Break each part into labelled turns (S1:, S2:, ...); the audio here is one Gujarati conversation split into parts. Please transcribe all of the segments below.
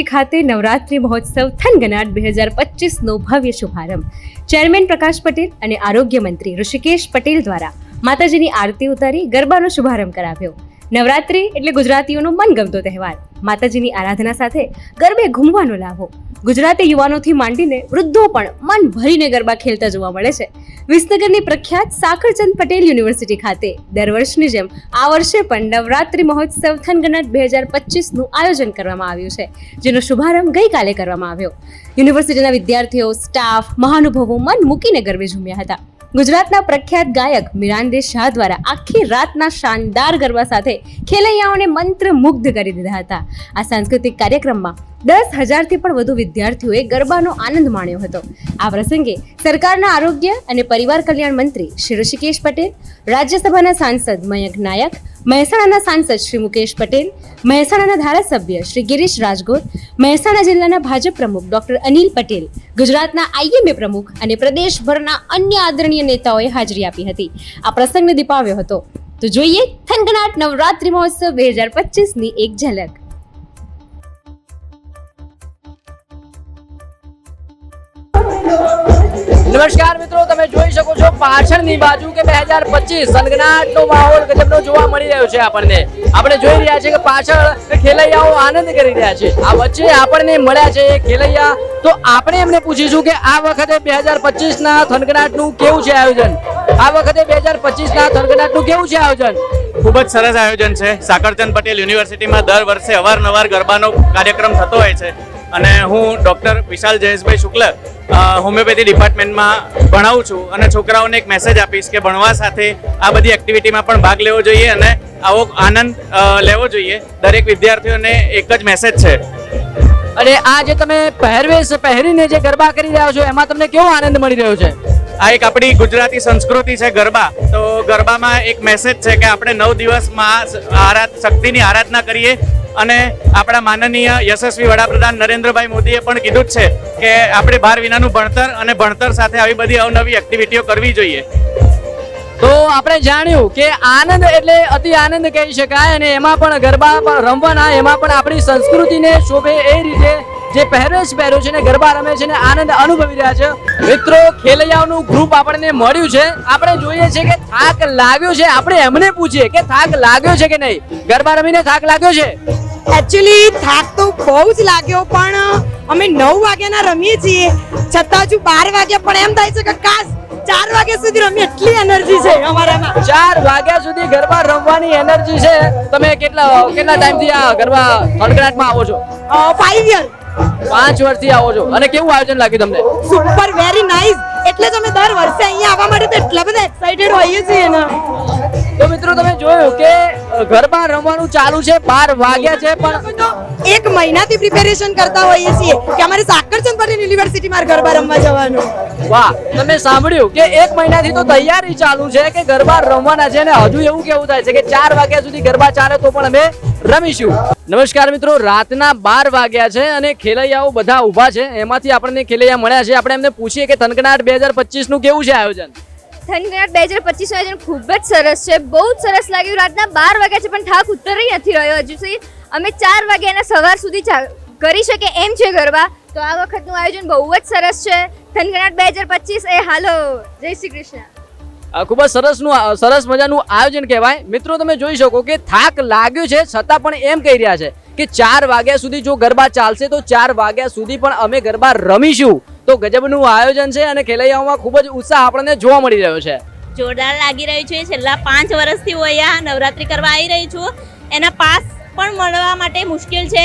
S1: એસકે ખાતે નવરાત્રિ મહોત્સવ થનગનાટ બે હજાર પચીસનો ભવ્ય શુભારંભ. ચેરમેન પ્રકાશ પટેલ અને આરોગ્ય મંત્રી ઋષિકેશ પટેલ દ્વારા માતાજીની આરતી ઉતારી ગરબાનો શુભારંભ કરાવ્યો. નવરાત્રિ એટલે ગુજરાતીઓનો મનગમતો તહેવાર. માતાજીની આરાધના સાથે ગરબે ઘૂમવાનો લાભો ગુજરાતી યુવાનોથી માંડીને વૃદ્ધો પણ મન ભરીને ગરબા ખેલતા જોવા મળે છે. વિસનગરની પ્રખ્યાત સાકરચંદ પટેલ યુનિવર્સિટી ખાતે દર વર્ષની જેમ આ વર્ષે પણ નવરાત્રિ મહોત્સવ થનગનટ બે હજાર પચીસનું આયોજન કરવામાં આવ્યું છે, જેનો શુભારંભ ગઈકાલે કરવામાં આવ્યો. યુનિવર્સિટીના વિદ્યાર્થીઓ, સ્ટાફ, મહાનુભાવો મન મૂકીને ગરબે ઝૂમ્યા હતા. ગુજરાતના પ્રખ્યાત ગાયક મિરાંદે શાહ દ્વારા આખી રાતના શાનદાર ગરબા સાથે ખેલૈયાઓને મંત્રમુગ્ધ કરી દીધા હતા. આ સાંસ્કૃતિક કાર્યક્રમમાં દસ હજારથી પણ વધુ વિદ્યાર્થીઓએ ગરબાનો આનંદ માણ્યો હતો. આ પ્રસંગે સરકારના આરોગ્ય અને પરિવાર કલ્યાણ મંત્રી શ્રી ઋષિકેશ પટેલ, રાજ્યસભાના સાંસદ મયંક નાયક, મહેસાણાના સાંસદ શ્રી મુકેશ પટેલ, મહેસાણાના ધારાસભ્ય શ્રી ગિરીશ રાજગોર, મહેસાણા જિલ્લાના ભાજપ પ્રમુખ ડોક્ટર અનિલ પટેલ, ગુજરાતના આઈએમએ પ્રમુખ અને પ્રદેશભરના અન્ય આદરણીય નેતાઓએ હાજરી આપી હતી. આ પ્રસંગને દીપાવ્યો હતો. તો જોઈએ થનગનાટ નવરાત્રિ મહોત્સવ બે હજાર પચીસની એક ઝલક.
S2: નમસ્કાર મિત્રો, તમે જોઈ શકો છો પાછળની બાજુ કે બે હજાર પચીસ સનગનાટનો માહોલ ગજબનો જોવા મળી રહ્યો છે આપણને. આપણે જોઈ રહ્યા છીએ કે પાછળ ખેલૈયાઓ આનંદ કરી રહ્યા છે. આ વચ્ચે આપણને મળ્યા છે ખેલૈયા. તો આપણે એમને પૂછીશું કે આ વખતે બે હજાર પચીસ ના થનગનાટનું કેવું છે આયોજન? આ વખતે બે હજાર પચીસ ના થનગનાટનું કેવું છે આયોજન?
S3: ખૂબ જ સરસ આયોજન છે. સાકરચંદ પટેલ યુનિવર્સિટીમાં દર વર્ષે અવારનવાર ગરબાનો કાર્યક્રમ થતો હોય છે. અને હું ડૉક્ટર વિશાલ જયેશભાઈ શુક્લ હોમિયોપેથી ડિપાર્ટમેન્ટમાં ભણાવું છું અને છોકરાઓને એક મેસેજ આપીશ કે ભણવા સાથે આ બધી એક્ટિવિટીમાં પણ ભાગ લેવો જોઈએ અને આવો આનંદ લેવો જોઈએ. દરેક વિદ્યાર્થીઓને એક જ મેસેજ છે.
S2: અને આ જે તમે પહેરવેશ પહેરીને જે ગરબા કરી રહ્યા છો એમાં તમને કેવો આનંદ મળી રહ્યો છે?
S3: આ એક આપણી ગુજરાતી સંસ્કૃતિ છે ગરબા. તો ગરબામાં એક મેસેજ છે કે આપણે નવ દિવસમાં આરાધ શક્તિની આરાધના કરીએ અને આપણા માનનીય યશસ્વી વડાપ્રધાન નરેન્દ્રભાઈ મોદીએ પણ કીધું જ છે કે આપણે બાર વિનાનું ભણતર અને ભણતર સાથે આવી બધી અવનવી એક્ટિવિટીઓ કરવી જોઈએ.
S2: તો આપણે જાણ્યું કે આનંદ એટલે અતિ આનંદ કહી શકાય અને એમાં પણ ગરબા રમવાના, એમાં પણ આપણી સંસ્કૃતિને શોભે એ રીતે જે પહેરવેશ પહેર્યો છે ને ગરબા રમે છે ને આનંદ અનુભવી રહ્યા છે. મિત્રો ખેલૈયાઓનું ગ્રુપ આપણને મળ્યું છે. આપણે જોઈએ છે કે થાક લાગ્યો છે. આપણે એમને પૂછીએ કે થાક લાગ્યો છે કે નહીં? ગરબા રમીને થાક લાગ્યો છે?
S4: એકચ્યુઅલી થાક તો બહુ જ લાગ્યો પણ અમે નવ વાગ્યાના રમીએ છીએ. છતાં હજુ બાર વાગ્યા પણ એમ થાય છે કે કાશ ચાર વાગ્યા સુધી રમીએ. એટલી એનર્જી છે અમારામાં.
S2: ચાર વાગ્યા સુધી ગરબા રમવાની એનર્જી છે. તમે કેટલા કેટલા ટાઈમથી આ ગરબા ખડગડાટમાં આવો છો?
S4: ફાઈવ યર
S2: પાંચ વર્ષથી આવો છો. અને કેવું આયોજન લાગ્યું તમને?
S4: સુપર વેરી નાઇસ એટલે જ અમે દર વર્ષે અહીંયા આવવા માટે તો એટલા બધા એક્સાઇટેડ હોઈએ છીએ ને.
S2: તો મિત્રો તમે જોયું કે ગરબા રમવાનું ચાલુ છે બાર વાગ્યા છે પણ
S4: એક મહિનાથી પ્રિપેરેશન કરતા હોઈએ છીએ કે અમારે સાકરચંદ પટેલ યુનિવર્સિટીમાં ગરબા રમવા જવાનું.
S2: વાહ તમે સાંભળ્યું કે એક મહિનાથી તો તૈયારી ચાલુ છે કે ગરબા રમવાના છે અને હજુ એવું કેવું થાય છે કે ચાર વાગ્યા સુધી ગરબા ચાલે તો પણ અમે રમીશું. નમસ્કાર મિત્રો, રાતના બાર વાગ્યા છે અને ખેલૈયાઓ બધા ઊભા છે. એમાંથી આપણને ખેલૈયા મળ્યા છે. આપણે એમને પૂછીએ કે થનકનાટ બે હજાર પચીસનું કેવું છે આયોજન?
S5: થનગનાટ બે હજાર પચીસનું આયોજન ખૂબ જ સરસ છે. બહુ જ સરસ લાગ્યું. રાતના બાર વાગ્યા છે, પણ થાક ઉતરી નથી રહ્યો હજુ સુધી. અમે ચાર વાગ્યાના સવાર સુધી કરી શકે એમ છે ગરબા. તો આ વખતનું આયોજન બહુ જ સરસ છે. થનગનાટ બે હજાર પચીસ. એ હાલો. જય શ્રી કૃષ્ણ.
S2: ખૂબ જ સરસનું સરસ મજાનું આયોજન કહેવાય. મિત્રો, તમે જોઈ શકો કે થાક લાગ્યો છે, છતાં પણ એમ કહી રહ્યા છે કે ચાર વાગ્યા સુધી જો ગરબા ચાલશે, તો ચાર વાગ્યા સુધી પણ અમે ગરબા રમીશું. તો ગજબનું આયોજન છે અને ખેલૈયાઓમાં ખૂબ જ ઉત્સાહ આપણને જોવા મળી રહ્યો છે.
S6: જોરદાર લાગી રહ્યું છે. છેલ્લા પાંચ વર્ષથી હું અહીંયા નવરાત્રિ કરવા આવી રહી છું. એના પાસ પણ મળવા માટે મુશ્કેલ છે.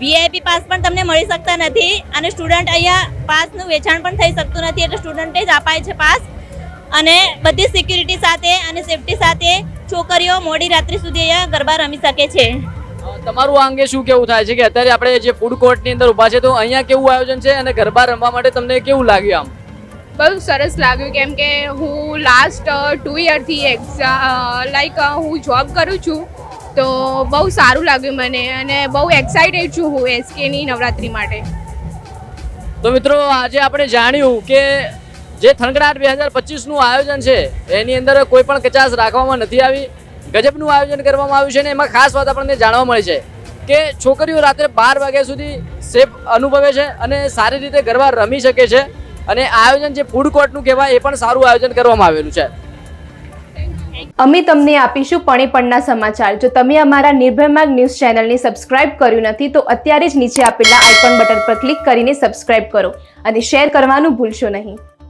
S6: વીઆઈપી પાસ પણ તમને મળી શકતા નથી અને સ્ટુડન્ટ અહીંયા પાસનું વેચાણ પણ થઈ શકતું નથી, એટલે સ્ટુડન્ટે જ અપાય છે પાસ. અને બધી સિક્યુરિટી સાથે અને સેફટી સાથે છોકરીઓ મોડી રાત્રિ સુધી અહીંયા ગરબા રમી શકે છે.
S2: તમારું આ અંગે શું કેવું થાય છે કે અત્યારે આપણે જે ફૂડ કોર્ટની અંદર ઊભા છે તો અહીંયા કેવું આયોજન છે અને ગરબા રમવા માટે તમને કેવું લાગ્યું આમ?
S7: બહુ સરસ લાગ્યું કેમ કે હું લાસ્ટ ટુ યરથી એક્ઝા લાઈક હું જોબ કરું છું તો બહુ સારું લાગ્યું મને અને બહુ એક્સાઇટેડ છું હું એસકેની નવરાત્રિ માટે.
S2: તો મિત્રો આજે આપણે જાણ્યું કે જે થનગડાટ બે હજાર પચીસનું આયોજન છે, એની અંદર કોઈ પણ કચાશ રાખવામાં નથી આવી. ગજબનું આયોજન કરવામાં આવ્યું છે અને એમાં ખાસ વાત આપણને જાણવા મળી છે કે છોકરીઓ રાત્રે બાર વાગ્યા સુધી સેફ અનુભવે છે અને સારી રીતે ગરબા રમી શકે છે અને આયોજન જે ફૂડ કોર્ટનું કહેવાય એ પણ સારું આયોજન કરવામાં આવેલું છે.
S7: અમે તમને આપીશું પણીપણના સમાચાર. જો તમે અમારા નિર્ભય માર્ગ ન્યૂઝ ચેનલને સબસ્ક્રાઇબ કર્યું નથી, તો અત્યારે જ નીચે આપેલા આઇકોન બટન પર ક્લિક કરીને સબસ્ક્રાઇબ કરો અને શેર કરવાનું ભૂલશો નહીં.